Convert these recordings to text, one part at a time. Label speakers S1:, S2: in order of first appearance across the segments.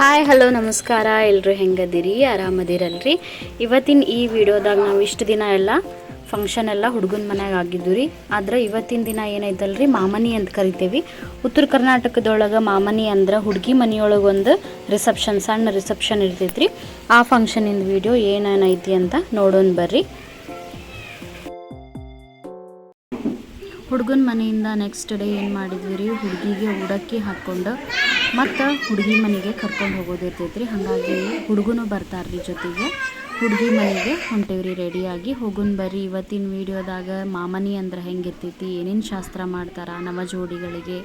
S1: Hi, hello, ನಮಸ್ಕಾರ. ಎಲ್ಲರೂ ಹೆಂಗದಿರಿ? ಆರಾಮದಿರಲ್ರಿ? ಇವತ್ತಿನ ಈ ವಿಡಿಯೋದಾಗ ನಾವು ಇಷ್ಟು ದಿನ ಎಲ್ಲ ಫಂಕ್ಷನ್ ಎಲ್ಲ ಹುಡುಗನ ಮನೆಯಾಗ ಆಗಿದ್ದು ರೀ ಆದ್ರೆ ಇವತ್ತಿನ ದಿನ ಏನೈತಲ್ರಿ? ಮಾಮನಿ ಅಂತ ಕರಿತೇವಿ. ಉತ್ತರ ಕರ್ನಾಟಕದೊಳಗೆ ಮಾಮನಿ ಅಂದ್ರೆ ಹುಡುಗಿ ಮನೆಯೊಳಗೆ ಒಂದು ರಿಸೆಪ್ಷನ್ ಸಣ್ಣ ರಿಸೆಪ್ಷನ್ ಇರ್ತೈತ್ರಿ. ಆ ಫಂಕ್ಷನಿಂದ ವಿಡಿಯೋ ಏನೇನೈತಿ ಅಂತ ನೋಡೋಣ ಬರ್ರಿ. ಹುಡುಗನ ಮನೆಯಿಂದ ನೆಕ್ಸ್ಟ್ ಡೇ ಏನು ಮಾಡಿದ್ವಿ ರೀ ಹುಡುಗಿಗೆ ಉಡಕ್ಕಿ ಹಾಕ್ಕೊಂಡು ಮತ್ತು ಹುಡುಗಿ ಮನೆಗೆ ಕರ್ಕೊಂಡು ಹೋಗೋದಿರ್ತೈತೆ ರೀ ಹಾಗಾಗಿ ಹುಡುಗನೂ ಬರ್ತಾರೆ ರೀ ಜೊತೆಗೆ. ಹುಡುಗಿ ಮನೆಗೆ ಹೊಂಟೇವ್ರಿ ರೆಡಿಯಾಗಿ ಹೋಗುನ್ ಬರ್ರಿ, ಇವತ್ತಿನ ವಿಡಿಯೋದಾಗ ಮಾಮನಿ ಅಂದ್ರೆ ಹೆಂಗಿರ್ತೈತಿ, ಏನೇನು ಶಾಸ್ತ್ರ ಮಾಡ್ತಾರ ನವ ಜೋಡಿಗಳಿಗೆ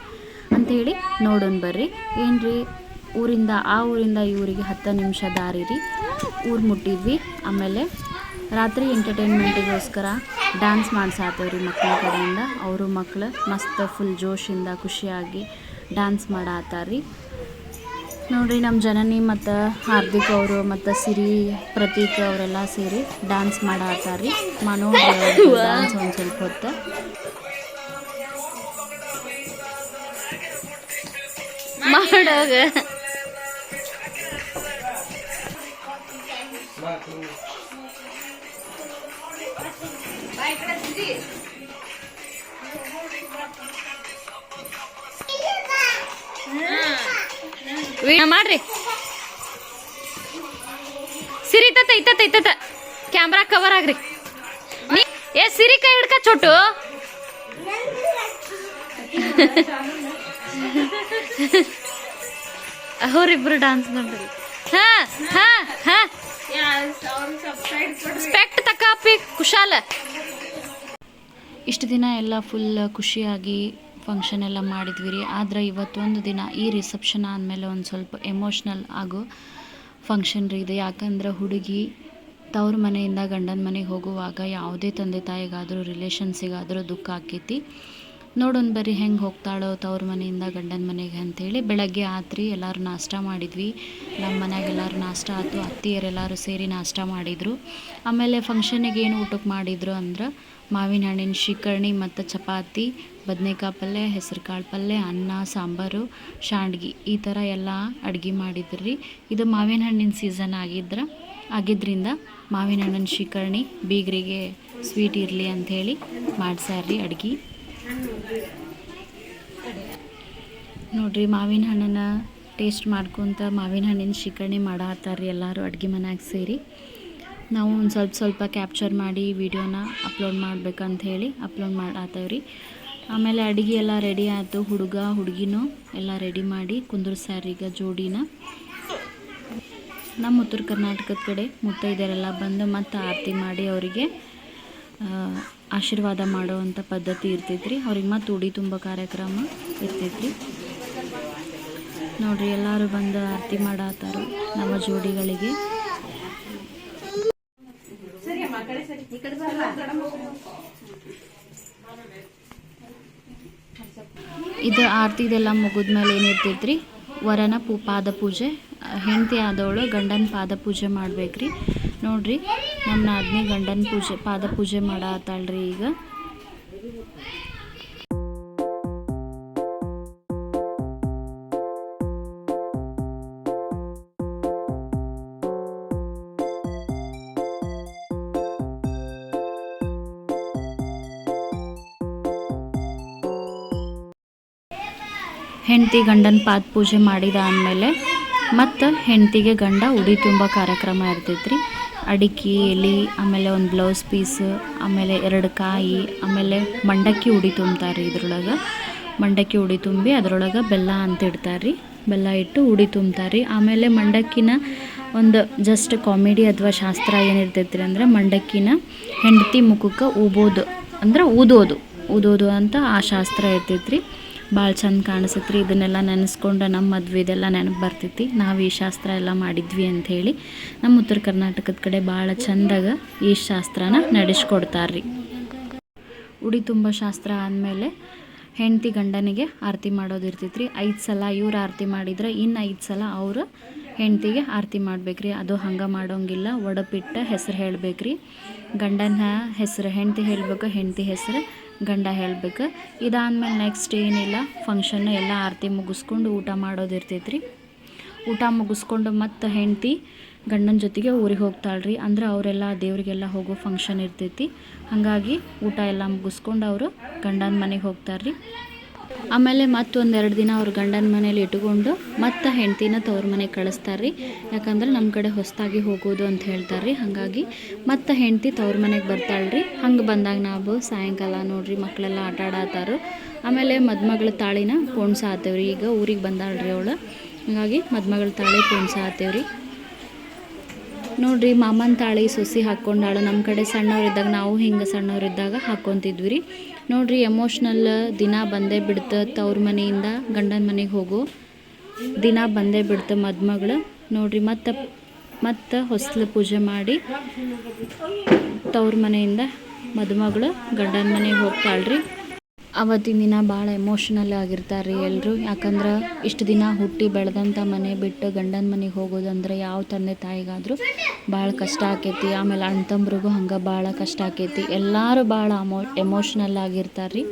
S1: ಅಂಥೇಳಿ ನೋಡೋಣ ಬರ್ರಿ. ಏನ್ರಿ? ಊರಿಂದ, ಆ ಊರಿಂದ ಈ ಊರಿಗೆ ಹತ್ತು ನಿಮಿಷ ದಾರಿ ರೀ ಊರು ಮುಟ್ಟಿದ್ವಿ, ಆಮೇಲೆ ರಾತ್ರಿ ಎಂಟರ್ಟೈನ್ಮೆಂಟಿಗೋಸ್ಕರ ಡ್ಯಾನ್ಸ್ ಮಾಡ್ಸಾತೇವ್ರಿ ಮಕ್ಕಳ ಕಡೆಯಿಂದ. ಅವರು ಮಕ್ಕಳು ಮಸ್ತ್ ಫುಲ್ ಜೋಶಿಂದ ಖುಷಿಯಾಗಿ ಡ್ಯಾನ್ಸ್ ಮಾಡಾತಾರ್ರಿ. ನೋಡ್ರಿ ನಮ್ಮ ಜನನಿ ಮತ್ತು ಹಾರ್ದಿಕ್ ಅವರು ಮತ್ತು ಸಿರಿ, ಪ್ರತೀಕ್ ಅವರೆಲ್ಲ ಸೇರಿ ಡ್ಯಾನ್ಸ್ ಮಾಡಾತಾರ್ರಿ. ಮನೋ ಡ್ಯಾನ್ಸ್ ಒಂದು ಸ್ವಲ್ಪ ಹೊತ್ತು. ಮಾಡೋಗ ಮಾಡ್ರಿ. ಸಿರಿ ತತ್ತ ಇತ್ತ ಇತ್ತ ಕ್ಯಾಮ್ರಾ ಕವರ್ ಆಗ್ರಿ. ಏ, ಸಿರಿ ಕೈ ಹಿಡ್ಕ ಚೋಟು ಅವ್ರಿಬ್ರು ಡಾನ್ಸ್ ಮಾಡ್ರಿ ಹಾ ಹಾ ಹಾ. ಸ್ಪೆಕ್ಟ್ ತಕಾಪಿ, ಕುಶಾಲ. ಇಷ್ಟು ದಿನ ಎಲ್ಲ ಫುಲ್ ಖುಷಿಯಾಗಿ ಫಂಕ್ಷನ್ ಎಲ್ಲ ಮಾಡಿದ್ವಿ ರೀ ಆದರೆ ಇವತ್ತೊಂದು ದಿನ ಈ ರಿಸೆಪ್ಷನ್ ಆದಮೇಲೆ ಒಂದು ಸ್ವಲ್ಪ ಎಮೋಷ್ನಲ್ ಆಗೋ ಫಂಕ್ಷನ್ ರೀ ಇದು. ಯಾಕಂದ್ರೆ ಹುಡುಗಿ ತವ್ರ ಮನೆಯಿಂದ ಗಂಡನ ಮನೆಗೆ ಹೋಗುವಾಗ ಯಾವುದೇ ತಂದೆ ತಾಯಿಗಾದರೂ ರಿಲೇಷನ್ಸಿಗಾದರೂ ದುಃಖ ಆಕೈತಿ. ನೋಡೋಣ ಬರ್ರಿ ಹೆಂಗೆ ಹೋಗ್ತಾಳೋ ತವ್ರ ಮನೆಯಿಂದ, ಗಂಡನ ಮನೆಗೆ ಅಂಥೇಳಿ ಬೆಳಗ್ಗೆ ಆತ್ರಿ ಎಲ್ಲರೂ ನಾಷ್ಟ ಮಾಡಿದ್ವಿ. ನಮ್ಮ ಮನೆಯಾಗೆಲ್ಲರೂ ನಾಷ್ಟ ಆಯ್ತು ಅತ್ತಿಯರೆಲ್ಲರೂ ಸೇರಿ ನಾಷ್ಟ ಮಾಡಿದರು. ಆಮೇಲೆ ಫಂಕ್ಷನಿಗೆ ಏನು ಊಟಕ್ಕೆ ಮಾಡಿದ್ರು ಅಂದ್ರೆ ಮಾವಿನ ಹಣ್ಣಿನ ಶಿಕರ್ಣಿ ಮತ್ತು ಚಪಾತಿ, ಬದನೆಕಾಯಿ ಪಲ್ಯ ಹೆಸರು ಕಾಳು ಪಲ್ಯ, ಅನ್ನ, ಸಾಂಬಾರು ಶಾಂಡ್ಗಿ ಈ ಥರ ಎಲ್ಲ ಅಡ್ಗೆ ಮಾಡಿದ್ರಿ. ಇದು ಮಾವಿನ ಹಣ್ಣಿನ ಸೀಸನ್ ಆಗಿದ್ರೆ ಆಗಿದ್ದರಿಂದ ಮಾವಿನ ಹಣ್ಣಿನ ಶಿಕರ್ಣಿ ಬೀಗರಿಗೆ ಸ್ವೀಟ್ ಇರಲಿ ಅಂಥೇಳಿ ಮಾಡ್ಸ್ಯಾರ್ರಿ ಅಡ್ಗೆ. ನೋಡ್ರಿ, ಮಾವಿನ ಹಣ್ಣನ್ನ ಟೇಸ್ಟ್ ಮಾಡ್ಕೊತ ಮಾವಿನ ಹಣ್ಣಿನ ಶಿಕರ್ಣಿ ಮಾಡತ್ತಾರ್ರಿ ಎಲ್ಲರೂ ಅಡುಗೆ ಮನೆಯಾಗ ಸೇರಿ. ನಾವು ಒಂದು ಸ್ವಲ್ಪ ಸ್ವಲ್ಪ ಕ್ಯಾಪ್ಚರ್ ಮಾಡಿ ವಿಡಿಯೋನ ಅಪ್ಲೋಡ್ ಮಾಡ್ಬೇಕಂತ ಹೇಳಿ ಅಪ್ಲೋಡ್ ಮಾಡತ್ತೇವ್ರಿ. ಆಮೇಲೆ ಅಡುಗೆ ಎಲ್ಲ ರೆಡಿ ಆಯಿತು, ಹುಡುಗ, ಹುಡುಗಿನೂ ಎಲ್ಲ ರೆಡಿ ಮಾಡಿ ಈಗ ಜೋಡಿನ. ನಮ್ಮ ಉತ್ತರ ಕರ್ನಾಟಕದ ಕಡೆ ಮುತ್ತೈದೆಯರೆಲ್ಲ ಬಂದು ಮತ್ತು ಆರತಿ ಮಾಡಿ ಅವರಿಗೆ ಆಶೀರ್ವಾದ ಮಾಡುವಂಥ ಪದ್ಧತಿ ಇರ್ತೈತ್ರಿ. ಅವ್ರಿಗೆ ಮತ್ತು ಉಡಿ ತುಂಬ ಕಾರ್ಯಕ್ರಮ ಇರ್ತೈತ್ರಿ. ನೋಡ್ರಿ, ಎಲ್ಲರೂ ಬಂದು ಆರತಿ ಮಾಡತ್ತಾರ ನಮ್ಮ ಜೋಡಿಗಳಿಗೆ. ಇದು ಆರತಿದೆಲ್ಲ ಮುಗಿದ್ಮೇಲೆ ಏನಿರ್ತೈತ್ರಿ ವರನ ಪೂ ಪಾದ ಪೂಜೆ, ಹೆಂಡತಿ ಆದವಳು ಗಂಡನ ಪಾದ ಪೂಜೆ ಮಾಡ್ಬೇಕ್ರಿ. ನೋಡ್ರಿ ನಮ್ಮ ನಾದಿನಿ ಗಂಡನ ಪೂಜೆ, ಪಾದ ಪೂಜೆ ಮಾಡತ್ತಾಳ್ರಿ ಈಗ. ಹೆಂಡತಿ ಗಂಡನ ಪಾದ ಪೂಜೆ ಮಾಡಿದ ಆದಮೇಲೆ ಮತ್ತು ಹೆಂಡತಿಗೆ ಗಂಡ, ಉಡಿ ತುಂಬ ಕಾರ್ಯಕ್ರಮ ಇರ್ತೈತ್ರಿ. ಅಡಿಕೆ, ಎಲೆ, ಆಮೇಲೆ ಒಂದು ಬ್ಲೌಸ್ ಪೀಸ್ ಆಮೇಲೆ ಎರಡು ಕಾಯಿ, ಆಮೇಲೆ ಮಂಡಕ್ಕಿ ಉಡಿ ತುಂಬ್ತಾರೆ ಇದ್ರೊಳಗೆ. ಮಂಡಕ್ಕಿ ಉಡಿ ತುಂಬಿ ಅದರೊಳಗೆ ಬೆಲ್ಲ ಅಂತ ಇಡ್ತಾರೆ ಬೆಲ್ಲ ಇಟ್ಟು ಉಡಿ ತುಂಬ್ತಾರೆ ಆಮೇಲೆ ಮಂಡಕ್ಕಿನ ಒಂದು ಜಸ್ಟ್ ಕಾಮಿಡಿ ಅಥವಾ ಶಾಸ್ತ್ರ ಏನಿರ್ತೈತ್ರಿ ಅಂದ್ರೆ ಮಂಡಕ್ಕಿನ ಹೆಂಡತಿ ಮುಖಕ್ಕೆ ಊಬೋದು, ಅಂದ್ರೆ ಊದೋದು. ಊದೋದು ಅಂತ ಆ ಶಾಸ್ತ್ರ ಇರ್ತೈತ್ರಿ. ಭಾಳ ಚಂದ ಕಾಣಿಸತ್ರಿ. ಇದನ್ನೆಲ್ಲ ನೆನೆಸ್ಕೊಂಡು ನಮ್ಮ ಮದ್ವೆದೆಲ್ಲ ನೆನಪು ಬರ್ತೈತಿ. ನಾವು ಈ ಶಾಸ್ತ್ರ ಎಲ್ಲ ಮಾಡಿದ್ವಿ ಅಂಥೇಳಿ ನಮ್ಮ ಉತ್ತರ ಕರ್ನಾಟಕದ ಕಡೆ ಭಾಳ ಚಂದಾಗ ಈ ಶಾಸ್ತ್ರನ ನಡೆಸ್ಕೊಡ್ತಾರ್ರಿ. ಉಡಿ ತುಂಬ ಶಾಸ್ತ್ರ ಆದಮೇಲೆ ಹೆಂಡತಿ ಗಂಡನಿಗೆ ಆರತಿ ಮಾಡೋದು ಇರ್ತೈತ್ರಿ. ಐದು ಸಲ ಇವ್ರು ಆರತಿ ಮಾಡಿದ್ರೆ ಇನ್ನು ಐದು ಸಲ ಅವರು ಹೆಂಡತಿಗೆ ಆರತಿ ಮಾಡ್ಬೇಕ್ರಿ. ಅದು ಹಂಗೆ ಮಾಡೋಂಗಿಲ್ಲ. ಒಡಪಿಟ್ಟ ಹೆಸರು ಹೇಳ್ಬೇಕ್ರಿ. ಗಂಡನ ಹೆಸರು ಹೆಂಡತಿ ಹೇಳ್ಬೇಕು, ಹೆಂಡತಿ ಹೆಸರು ಗಂಡ ಹೇಳಬೇಕು. ಇದಾದ್ಮೇಲೆ ನೆಕ್ಸ್ಟ್ ಏನಿಲ್ಲ ಫಂಕ್ಷನ್ ಎಲ್ಲ ಆರತಿ ಮುಗಿಸ್ಕೊಂಡು ಊಟ ಮಾಡೋದು ಇರ್ತೈತ್ರಿ. ಊಟ ಮುಗಿಸ್ಕೊಂಡು ಮತ್ತು ಹೆಂಡತಿ ಗಂಡನ ಜೊತೆಗೆ ಊರಿಗೆ ಹೋಗ್ತಾಳೆ ರೀ ಅಂದ್ರೆ ಅವರೆಲ್ಲ ದೇವರಿಗೆಲ್ಲ ಹೋಗೋ ಫಂಕ್ಷನ್ ಇರ್ತೈತಿ. ಹಾಗಾಗಿ ಊಟ ಎಲ್ಲ ಮುಗಿಸ್ಕೊಂಡು ಅವರು ಗಂಡನ ಮನೆಗೆ ಹೋಗ್ತಾರ್ರಿ. ಆಮೇಲೆ ಮತ್ತೊಂದು ಎರಡು ದಿನ ಅವ್ರ ಗಂಡನ ಮನೇಲಿ ಇಟ್ಕೊಂಡು ಮತ್ತೆ ಹೆಂಡ್ತಿನ ತವ್ರ ಮನೆಗೆ ಕಳಿಸ್ತಾರೆ ರೀ ಯಾಕಂದ್ರೆ ನಮ್ಮ ಕಡೆ ಹೊಸದಾಗಿ ಹೋಗೋದು ಅಂತ ಹೇಳ್ತಾರೆ ರೀ ಹಾಗಾಗಿ ಮತ್ತೆ ಹೆಂಡತಿ ತವ್ರ ಮನೆಗೆ ಬರ್ತಾಳೆ ರೀ ಹಂಗೆ ಬಂದಾಗ ನಾವು ಸಾಯಂಕಾಲ ನೋಡ್ರಿ ಮಕ್ಕಳೆಲ್ಲ ಆಟ ಆಮೇಲೆ ಮದುಮಗಳ ತಾಳಿನ ಪೋಣ್ಸ ಆತೇವ್ರಿ. ಈಗ ಊರಿಗೆ ಬಂದಾಳ್ರಿ ಅವಳು. ಹಾಗಾಗಿ ಮದುಮಗಳ ತಾಳಿ ಪೋಣ್ಸ ಆತೇವ್ರಿ. ನೋಡ್ರಿ ಮಾಮನ ತಾಳಿ ಸೊಸಿ ಹಾಕ್ಕೊಂಡಾಳು ನಮ್ಮ ಕಡೆ ಸಣ್ಣವರಿದ್ದಾಗ ನಾವು ಹಿಂಗೆ ಸಣ್ಣವರಿದ್ದಾಗ ಹಾಕ್ಕೊತಿದ್ವಿ ರೀ ನೋಡ್ರಿ ಎಮೋಷ್ನಲ್ ದಿನ ಬಂದೇ ಬಿಡ್ತು ತವ್ರ ಮನೆಯಿಂದ ಗಂಡನ ಮನೆಗೆ ಹೋಗು. ದಿನ ಬಂದೇ ಬಿಡ್ತು ಮದುಮಗಳು. ನೋಡ್ರಿ, ಮತ್ತೆ ಮತ್ತೆ ಹೊಸಲು ಪೂಜೆ ಮಾಡಿ ತವ್ರ ಮನೆಯಿಂದ ಮದುಮಗಳು ಗಂಡನ ಮನೆಗೆ ಹೋಗ್ತಾಳ್ರಿ. ಅವತ್ತಿನ ದಿನ ಭಾಳ ಎಮೋಷ್ನಲ್ ಆಗಿರ್ತಾರೆ ರೀ ಎಲ್ಲರೂ ಯಾಕಂದ್ರೆ ಇಷ್ಟು ದಿನ ಹುಟ್ಟಿ ಬೆಳೆದಂಥ ಮನೆ ಬಿಟ್ಟು ಗಂಡನ ಮನೆಗೆ ಹೋಗೋದಂದ್ರೆ ಯಾವ ತಂದೆ ತಾಯಿಗಾದರೂ ಭಾಳ ಕಷ್ಟ ಆಕೈತಿ. ಆಮೇಲೆ ಅಣ್ಣ ಹಂಗೆ ಭಾಳ ಕಷ್ಟ ಆಕೈತಿ. ಎಲ್ಲರೂ ಭಾಳ ಅಮೋ ಎಮೋಷ್ನಲ್ ಆಗಿರ್ತಾರೆ ರೀ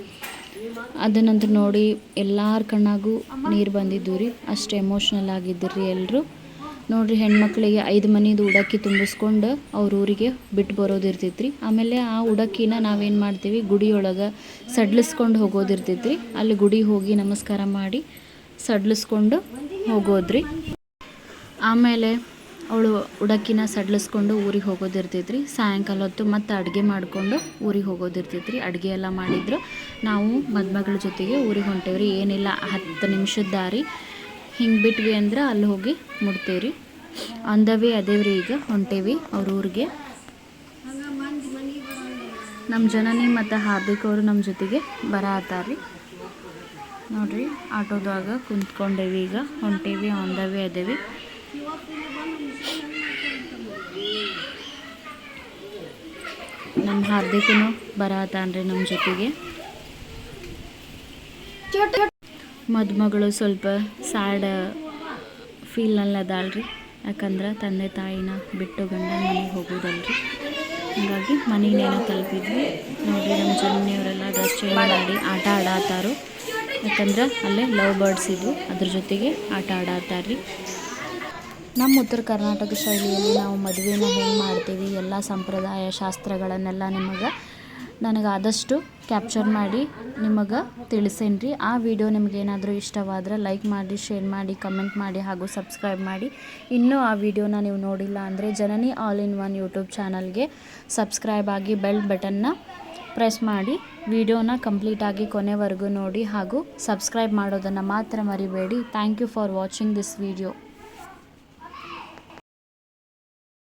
S1: ಅದನ್ನಂತೂ ನೋಡಿ ಎಲ್ಲರ ಕಣ್ಣಾಗೂ ನೀರು ಬಂದಿದ್ದು ರೀ. ಅಷ್ಟು ಎಮೋಷ್ನಲ್ ಆಗಿದ್ದರು ರೀ ಎಲ್ಲರೂ ನೋಡ್ರಿ, ಹೆಣ್ಮಕ್ಳಿಗೆ ಐದು ಮನಿದು ಉಡಕ್ಕಿ ತುಂಬಿಸ್ಕೊಂಡು ಅವ್ರ ಊರಿಗೆ ಬಿಟ್ಟು ಬರೋದು ಇರ್ತೈತ್ರಿ. ಆಮೇಲೆ ಆ ಉಡಕ್ಕಿನ ನಾವೇನು ಮಾಡ್ತೀವಿ, ಗುಡಿಯೊಳಗೆ ಸಡ್ಲಿಸ್ಕೊಂಡು ಹೋಗೋದಿರ್ತೈತ್ರಿ ಅಲ್ಲಿ ಗುಡಿ ಹೋಗಿ ನಮಸ್ಕಾರ ಮಾಡಿ ಸಡ್ಲಿಸ್ಕೊಂಡು ಹೋಗೋದ್ರಿ. ಆಮೇಲೆ ಅವಳು ಉಡಕ್ಕಿನ ಸಡ್ಲಿಸ್ಕೊಂಡು ಊರಿಗೆ ಹೋಗೋದಿರ್ತೈತ್ರಿ ಸಾಯಂಕಾಲ ಹೊತ್ತು ಮತ್ತು ಅಡುಗೆ ಮಾಡಿಕೊಂಡು ಊರಿಗೆ ಹೋಗೋದಿರ್ತೈತ್ರಿ ಅಡುಗೆ ಎಲ್ಲ ಮಾಡಿದ್ರು. ನಾವು ಮದುಮಗಳ ಜೊತೆಗೆ ಊರಿಗೆ ಹೊಂಟೇವ್ರಿ. ಏನಿಲ್ಲ, ಹತ್ತು ನಿಮಿಷದ ದಾರಿ. ಹಿಂಗೆ ಬಿಟ್ವಿ ಅಂದ್ರೆ ಅಲ್ಲಿ ಹೋಗಿ ಮುಟ್ತೇವೆ ರೀ ಆನ್ ದ ವೇ ಅದೇವ್ರಿ ಈಗ, ಹೊಂಟೇವಿ ಅವ್ರ ಊರಿಗೆ. ನಮ್ಮ ಜನನಿ ಮತ್ತು ಹಾರ್ದಿಕ್ ಅವರು ನಮ್ಮ ಜೊತೆಗೆ ಬರ ಹತ್ತಾರ್ರಿ ನೋಡ್ರಿ, ಆಟೋದಾಗ ಕುಂತ್ಕೊಂಡೇವಿ ಈಗ, ಹೊಂಟೇವಿ ವೇ ಅದೇವಿ. ನಮ್ಮ ಹಾರ್ದಿಕನು ಹತ್ತಾನ್ರಿ ನಮ್ಮ ಜೊತೆಗೆ. ಮದುಮಗಳು ಸ್ವಲ್ಪ ಸ್ಯಾಡ್ ಫೀಲ್ನಲ್ಲಿ ಅದಾಳ್ರಿ. ಯಾಕಂದ್ರೆ ತಂದೆ ತಾಯಿನ ಬಿಟ್ಟು ಗಂಡನ ಮನೆಗೆ ಹೋಗೋದಲ್ರಿ ಹಾಗಾಗಿ ಮನೆಯಲ್ಲೇನೋ ತಲುಪಿದ್ವಿ. ನೋಡಿರಿ ನಮ್ಮ ಜನನಿಯವರೆಲ್ಲ ಡ್ರೆಸ್ ಚೇಂಜ್ ಮಾಡಿ ಆಟ ಆಡಾತಾರು. ಯಾಕಂದ್ರೆ ಅಲ್ಲೇ ಲವ್ ಬರ್ಡ್ಸ್ ಇದ್ವು. ಅದ್ರ ಜೊತೆಗೆ ಆಟ ಆಡತ್ತಾರ್ರಿ ನಮ್ಮ ಉತ್ತರ ಕರ್ನಾಟಕ ಶೈಲಿಯಲ್ಲಿ ನಾವು ಮದುವೆನ ಹೆಂಗೆ ಮಾಡ್ತೀವಿ, ಎಲ್ಲ ಸಂಪ್ರದಾಯ ಶಾಸ್ತ್ರಗಳನ್ನೆಲ್ಲ ನಿಮಗೆ ನನಗೆ ಆದಷ್ಟು ಕ್ಯಾಪ್ಚರ್ ಮಾಡಿ ನಿಮಗೆ ತಿಳಿಸೇನ್ರಿ. ಆ ವಿಡಿಯೋ ನಿಮಗೇನಾದರೂ ಇಷ್ಟವಾದರೆ ಲೈಕ್ ಮಾಡಿ ಶೇರ್ ಮಾಡಿ ಕಮೆಂಟ್ ಮಾಡಿ ಹಾಗೂ ಸಬ್ಸ್ಕ್ರೈಬ್ ಮಾಡಿ. ಇನ್ನೂ ಆ ವಿಡಿಯೋನ ನೀವು ನೋಡಿಲ್ಲ ಅಂದರೆ Janani all in one YouTube ಚಾನಲ್ಗೆ ಸಬ್ಸ್ಕ್ರೈಬ್ ಆಗಿ ಬೆಲ್ ಬಟನ್ನ ಪ್ರೆಸ್ ಮಾಡಿ. ವಿಡಿಯೋನ ಕಂಪ್ಲೀಟಾಗಿ ಕೊನೆವರೆಗೂ ನೋಡಿ ಹಾಗೂ ಸಬ್ಸ್ಕ್ರೈಬ್ ಮಾಡೋದನ್ನು ಮಾತ್ರ ಮರಿಬೇಡಿ. Thank you for watching this video